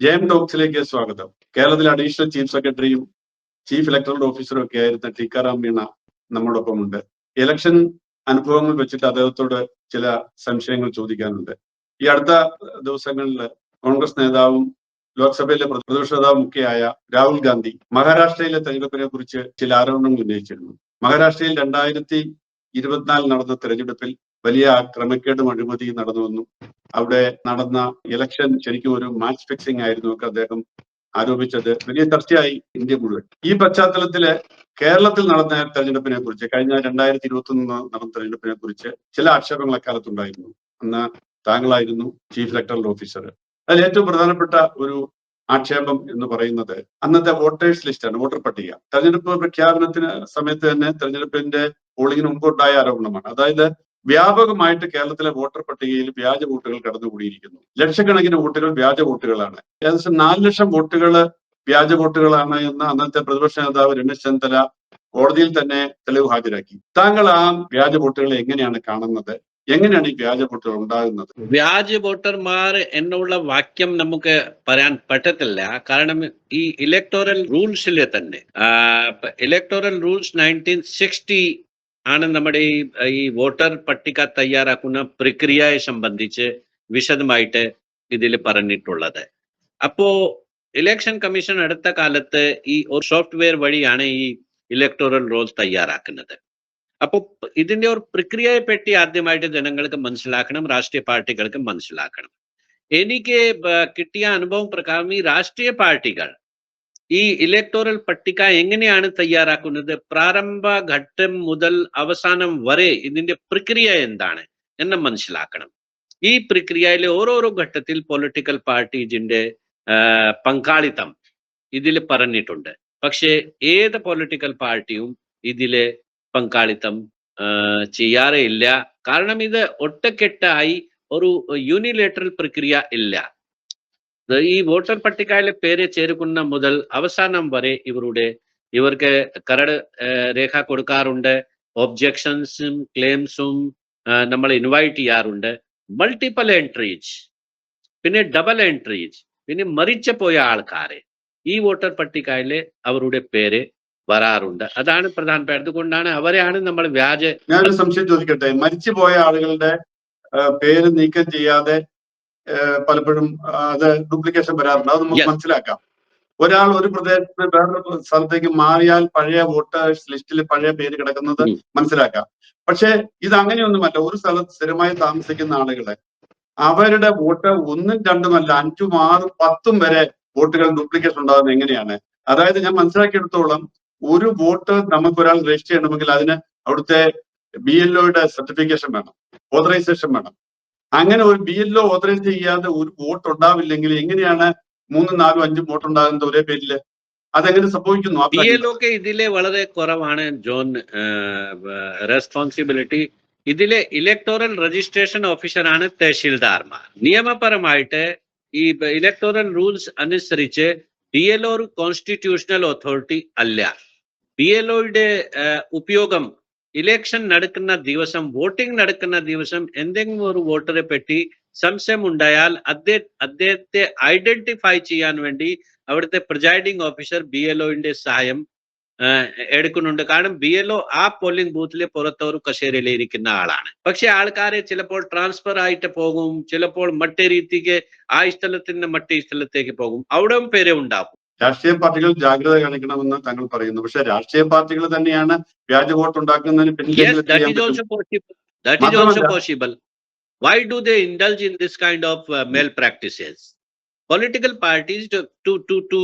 ജയം ടോക്സിലേക്ക് സ്വാഗതം. കേരളത്തിലെ അഡീഷണൽ ചീഫ് സെക്രട്ടറിയും ചീഫ് ഇലക്ടറൽ ഓഫീസറും ഒക്കെ ആയിരുന്ന ടിക്കാറാം മീണ നമ്മോടൊപ്പം ഉണ്ട് ഇലക്ഷൻ അനുഭവങ്ങൾ വെച്ചിട്ട് അദ്ദേഹത്തോട് ചില സംശയങ്ങൾ ചോദിക്കാനുണ്ട്. ഈ അടുത്ത ദിവസങ്ങളിൽ കോൺഗ്രസ് നേതാവും ലോക്സഭയിലെ പ്രതിപക്ഷ നേതാവും ഒക്കെയായ രാഹുൽ ഗാന്ധി മഹാരാഷ്ട്രയിലെ തെരഞ്ഞെടുപ്പിനെ കുറിച്ച് ചില ആരോപണങ്ങൾ ഉന്നയിച്ചിരുന്നു. മഹാരാഷ്ട്രയിൽ രണ്ടായിരത്തി ഇരുപത്തിനാലിൽ നടന്ന തെരഞ്ഞെടുപ്പിൽ വലിയ ക്രമക്കേടും അഴിമതിയും നടന്നുവെന്നും അവിടെ നടന്ന ഇലക്ഷൻ ശരിക്കും ഒരു മാച്ച് ഫിക്സിംഗ് ആയിരുന്നു ഒക്കെ അദ്ദേഹം ആരോപിച്ചത്. വലിയ ചർച്ചയായി ഇന്ത്യ മുഴുവൻ. ഈ പശ്ചാത്തലത്തിൽ കേരളത്തിൽ നടന്ന തെരഞ്ഞെടുപ്പിനെ കുറിച്ച് കഴിഞ്ഞ രണ്ടായിരത്തി ഇരുപത്തി ഒന്ന് നടന്ന തെരഞ്ഞെടുപ്പിനെ കുറിച്ച് ചില ആക്ഷേപങ്ങൾ അക്കാലത്തുണ്ടായിരുന്നു അന്ന് താങ്കളായിരുന്നു ചീഫ് ഇലക്ടറൽ ഓഫീസർ അതിൽ ഏറ്റവും പ്രധാനപ്പെട്ട ഒരു ആക്ഷേപം എന്ന് പറയുന്നത് അന്നത്തെ വോട്ടേഴ്സ് ലിസ്റ്റാണ് വോട്ടർ പട്ടിക. തെരഞ്ഞെടുപ്പ് പ്രഖ്യാപനത്തിന് സമയത്ത് തന്നെ തെരഞ്ഞെടുപ്പിന്റെ പോളിംഗിന് മുമ്പുണ്ടായ ആരോപണമാണ്. അതായത് വ്യാപകമായിട്ട് കേരളത്തിലെ വോട്ടർ പട്ടികയിൽ വ്യാജ വോട്ടുകൾ കടന്നുകൂടിയിരിക്കുന്നു. ലക്ഷക്കണക്കിന് വോട്ടുകൾ വ്യാജ വോട്ടുകളാണ്. ഏകദേശം നാല് ലക്ഷം വോട്ടുകൾ വ്യാജ വോട്ടുകളാണ് എന്ന് അന്നത്തെ പ്രതിപക്ഷ നേതാവ് രമേശ് ചെന്നിത്തല കോടതിയിൽ തന്നെ തെളിവ് ഹാജരാക്കി. താങ്കൾ ആ വ്യാജ വോട്ടുകളെ എങ്ങനെയാണ് കാണുന്നത്? എങ്ങനെയാണ് ഈ വ്യാജ വോട്ടുകൾ ഉണ്ടാകുന്നത്? വ്യാജ വോട്ടർമാർ എന്നുള്ള വാക്യം നമുക്ക് പറയാൻ പറ്റത്തില്ല. കാരണം ഈ ഇലക്ടോറൽ റൂൾസിലെ തന്നെ ഇലക്ടോറൽ റൂൾസ് നയന്റീൻ സിക്സ്റ്റി ആണ് നമ്മുടെ ഈ ഈ വോട്ടർ പട്ടിക തയ്യാറാക്കുന്ന പ്രക്രിയയെ സംബന്ധിച്ച് വിശദമായിട്ട് ഇതിൽ പറഞ്ഞിട്ടുള്ളത്. അപ്പോ ഇലക്ഷൻ കമ്മീഷൻ അടുത്ത കാലത്ത് ഈ ഒരു സോഫ്റ്റ്വെയർ വഴിയാണ് ഈ ഇലക്ടോറൽ റോൾ തയ്യാറാക്കുന്നത്. അപ്പോൾ ഇതിന്റെ ഒരു പ്രക്രിയയെ പറ്റി ആദ്യമായിട്ട് ജനങ്ങൾക്ക് മനസ്സിലാക്കണം രാഷ്ട്രീയ പാർട്ടികൾക്ക് മനസ്സിലാക്കണം. എനിക്ക് കിട്ടിയ അനുഭവം പ്രകാരം ഈ രാഷ്ട്രീയ പാർട്ടികൾ ഈ ഇലക്ടോറൽ പട്ടിക എങ്ങനെയാണ് തയ്യാറാക്കുന്നത്? പ്രാരംഭ ഘട്ടം മുതൽ അവസാനം വരെ ഇതിന്റെ പ്രക്രിയ എന്താണ് എന്ന് മനസ്സിലാക്കണം. ഈ പ്രക്രിയയിലെ ഓരോരോ ഘട്ടത്തിൽ പൊളിറ്റിക്കൽ പാർട്ടീസിന്റെ പങ്കാളിത്തം ഇതിൽ പറഞ്ഞിട്ടുണ്ട്. പക്ഷേ ഏത് പൊളിറ്റിക്കൽ പാർട്ടിയും ഇതിലെ പങ്കാളിത്തം ചെയ്യാറേ ഇല്ല. കാരണം ഇത് ഒറ്റക്കെട്ടായി ഒരു യൂണിലേറ്ററൽ പ്രക്രിയ ഇല്ല. ഈ വോട്ടർ പട്ടികയിലെ പേര് ചേർക്കുന്ന മുതൽ അവസാനം വരെ ഇവരുടെ ഇവർക്ക് കരട് രേഖ കൊടുക്കാറുണ്ട്. ഒബ്ജെക്ഷൻസും ക്ലെയിംസും നമ്മൾ ഇൻവൈറ്റ് ചെയ്യാറുണ്ട്. മൾട്ടിപ്പൽ എൻട്രീസ് പിന്നെ ഡബിൾ എൻട്രീസ് പിന്നെ മരിച്ചു പോയ ആൾക്കാരെ. ഈ വോട്ടർ പട്ടികയിൽ അവരുടെ പേര് വരാറുണ്ട്. അതാണ് പ്രധാനപ്പെട്ട അതുകൊണ്ടാണ് അവരെയാണ് നമ്മൾ വ്യാജ ഞാനൊരു സംശയം ചോദിക്കട്ടെ? മരിച്ചുപോയ ആളുകളുടെ പേര് നീക്കം ചെയ്യാതെ പലപ്പോഴും അത് ഡ്യൂപ്ലിക്കേഷൻ വരാറുണ്ട്. അത് നമുക്ക് മനസ്സിലാക്കാം. ഒരാൾ ഒരു പ്രദേശത്ത് വേറൊരു സ്ഥലത്തേക്ക് മാറിയാൽ പഴയ വോട്ടേഴ്സ് ലിസ്റ്റിൽ പഴയ പേര് കിടക്കുന്നത് മനസ്സിലാക്കാം. പക്ഷെ ഇത് അങ്ങനെയൊന്നുമല്ല ഒരു സ്ഥലത്ത് സ്ഥിരമായി താമസിക്കുന്ന ആളുകളെ അവരുടെ വോട്ട് ഒന്നും രണ്ടുമല്ല അഞ്ചും ആറും പത്തും വരെ വോട്ടുകൾ ഡ്യൂപ്ലിക്കേഷൻ ഉണ്ടാകുന്നത് എങ്ങനെയാണ്? അതായത് ഞാൻ മനസ്സിലാക്കിയെടുത്തോളം ഒരു വോട്ട് നമുക്ക് ഒരാൾ രജിസ്റ്റർ ചെയ്യണമെങ്കിൽ അതിന് അവിടുത്തെ ബി എൽ ഒയുടെ സർട്ടിഫിക്കേഷൻ വേണം ഓതറൈസേഷൻ വേണം. അങ്ങനെ ഒരു ബി എൽ ഒ ഓതറൈസ് ചെയ്യാതെ ഒരു വോട്ട് ഉണ്ടാവില്ലെങ്കിൽ എങ്ങനെയാണ് മൂന്നും നാലും അഞ്ചും വോട്ട് ഉണ്ടാകുന്നത് ഒരേ പേരിൽ? അതെങ്ങനെ സംഭവിക്കുന്നു? ബി എൽ ഒക്കെ ഇതിലെ വളരെ കുറവാണ് ജോൺ റെസ്പോൺസിബിലിറ്റി ഇതിലെ ഇലക്ടോറൽ രജിസ്ട്രേഷൻ ഓഫീസറാണ് തഹസിൽദാർമാർ നിയമപരമായിട്ട് ഈ ഇലക്ടോറൽ റൂൾസ് അനുസരിച്ച് ബി എൽ ഒ ഒരു കോൺസ്റ്റിറ്റ്യൂഷണൽ അതോറിറ്റി അല്ല. ബി എൽ ഒയുടെ ഉപയോഗം ഇലക്ഷൻ നടക്കുന്ന ദിവസം വോട്ടിംഗ് നടക്കുന്ന ദിവസം എന്തെങ്കിലും ഒരു വോട്ടറെ പറ്റി സംശയം ഉണ്ടായാൽ അദ്ദേഹ അദ്ദേഹത്തെ ഐഡന്റിഫൈ ചെയ്യാൻ വേണ്ടി അവിടുത്തെ പ്രിസൈഡിംഗ് ഓഫീസർ ബി എൽ ഒന്റെ സഹായം എടുക്കുന്നുണ്ട് കാരണം ബി എൽ ഒ ആ പോളിംഗ് ബൂത്തിലെ പുറത്തൊരു കസേരയിൽ ഇരിക്കുന്ന ആളാണ്. പക്ഷെ ആൾക്കാരെ ചിലപ്പോൾ ട്രാൻസ്ഫർ ആയിട്ട് പോകും ചിലപ്പോൾ മറ്റേ രീതിക്ക് ആ സ്ഥലത്തിന് മറ്റേ സ്ഥലത്തേക്ക് പോകും. അവിടെയും പേരെ ഉണ്ടാകും രാഷ്ട്രീയ പാർട്ടികൾ ജാഗ്രത കാണിക്കണമെന്ന് താങ്കൾ പറയുന്നു പക്ഷെ രാഷ്ട്രീയ പാർട്ടികൾ തന്നെയാണ് വ്യാജ വോട്ട് ഉണ്ടാക്കുന്നതിന് possible why do they indulge in this kind of malpractices political parties to to to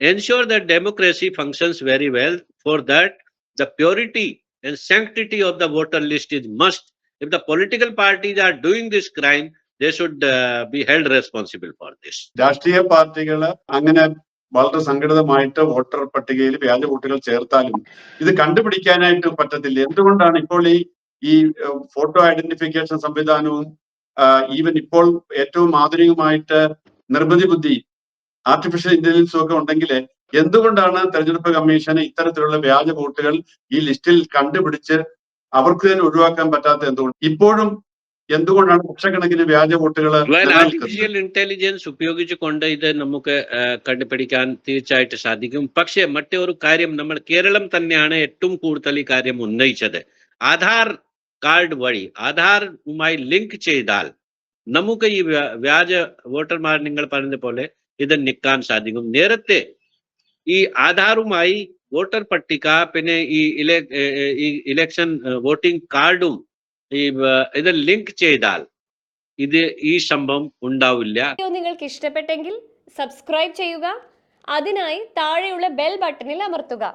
ensure that democracy functions very well. For that, the purity and sanctity of the voter list is must. If the political parties are doing this crime, they should uh, be held responsible for this. രാഷ്ട്രീയ പാർട്ടികൾ അങ്ങനെ വളരെ സംഘടിതമായിട്ട് voter പട്ടികയിൽ വ്യാജ വോട്ടുകൾ ചേർത്താലും ഇത് കണ്ടുപിടിക്കാനായിട്ട് പറ്റത്തില്ല. എന്തുകൊണ്ടാണ് ഇപ്പോൾ ഈ ഈ ഫോട്ടോ ഐഡന്റിഫിക്കേഷൻ സംവിധാനവും ഈവൻ ഇപ്പോൾ ഏറ്റവും ആധുനികമായിട്ട് നിർമ്മിതി ബുദ്ധി ആർട്ടിഫിഷ്യൽ ഇന്റലിജൻസും ഒക്കെ ഉണ്ടെങ്കിൽ എന്തുകൊണ്ടാണ് തെരഞ്ഞെടുപ്പ് കമ്മീഷന് ഇത്തരത്തിലുള്ള വ്യാജ വോട്ടുകൾ ഈ ലിസ്റ്റിൽ കണ്ടുപിടിച്ച് അവർക്ക് തന്നെ ഒഴിവാക്കാൻ പറ്റാത്ത എന്തുകൊണ്ട്? ഇപ്പോഴും എന്തുകൊണ്ടാണ് ലക്ഷക്കണക്കിന് വ്യാജ വോട്ടുകൾ ആർട്ടിഫിഷ്യൽ ഇന്റലിജൻസ് ഉപയോഗിച്ചുകൊണ്ട് ഇത് നമുക്ക് കണ്ടുപിടിക്കാൻ തീർച്ചയായിട്ട് സാധിക്കും. പക്ഷേ മറ്റൊരു കാര്യം നമ്മൾ കേരളം തന്നെയാണ് ഏറ്റവും കൂടുതൽ ഈ കാര്യം ഉന്നയിച്ചത്. ആധാർ കാർഡ് വഴി ആധാറുമായി ലിങ്ക് ചെയ്താൽ നമുക്ക് ഈ വ്യ- വ്യാജ വോട്ടർമാർ നിങ്ങൾ പറഞ്ഞ പോലെ ഇത് നിൽക്കാൻ സാധിക്കും. നേരത്തെ ഈ ആധാറുമായി വോട്ടർ പട്ടിക പിന്നെ ഈ ഇലക്ഷൻ വോട്ടിംഗ് കാർഡും ഈ ഇത് ലിങ്ക് ചെയ്താൽ ഇത് ഈ സംഭവം ഉണ്ടാവില്ല. നിങ്ങൾക്ക് ഇഷ്ടപ്പെട്ടെങ്കിൽ സബ്സ്ക്രൈബ് ചെയ്യുക. അതിനായി താഴെയുള്ള ബെൽ ബട്ടണിൽ അമർത്തുക.